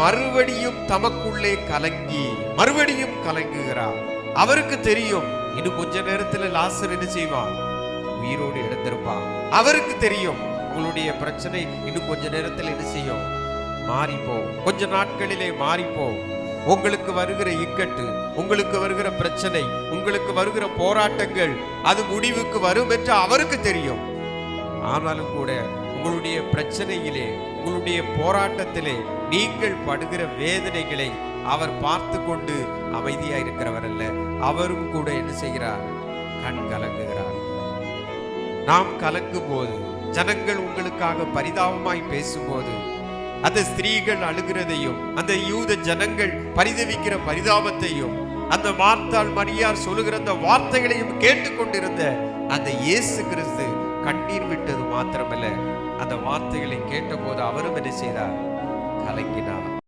மறுபடியும் தமக்குள்ளே கலங்கி மறுபடியும் கலங்குகிறார். அவருக்கு தெரியும் இன்னும் கொஞ்ச நேரத்துல லாசர் என்ன செய்வான் உயிரோடு எழுந்திருப்பான் அவருக்கு தெரியும் உங்களுடைய பிரச்சனை இன்னும் கொஞ்ச நேரத்தில் என்ன செய்யும்? மாறிப்போ. கொஞ்ச நாட்களிலே மாறிப்போ. உங்களுக்கு வருகிற இக்கட்டு உங்களுக்கு வருகிற பிரச்சனை உங்களுக்கு வருகிற போராட்டங்கள் அது முடிவுக்கு வரும் என்று அவருக்கு தெரியும். ஆனாலும் கூட உங்களுடைய பிரச்சனையிலே உங்களுடைய போராட்டத்திலே நீங்கள் படுகிற வேதனைகளை அவர் பார்த்து கொண்டு அமைதியா இருக்கிறவர் அல்ல அவரும் கூட என்ன செய்கிறார்? கண் கலங்குகிறார். நாம் கலங்கும் போது ஜனங்கள் உங்களுக்காக பரிதாபமாய் பேசும்போது அந்த ஸ்திரீகள் அழுகிறதையும் அந்த யூத ஜனங்கள் பரிதவிக்கிற பரிதாபத்தையும் அந்த மார்த்தாள் மரியார் சொல்லுகிற அந்த வார்த்தைகளையும் கேட்டுக்கொண்டிருந்த அந்த இயேசு கிறிஸ்து கண்ணீர் விட்டது மாத்திரமல்ல அந்த வார்த்தைகளை கேட்டபோது அவரும் என்ன செய்தார்? கலங்கினார்.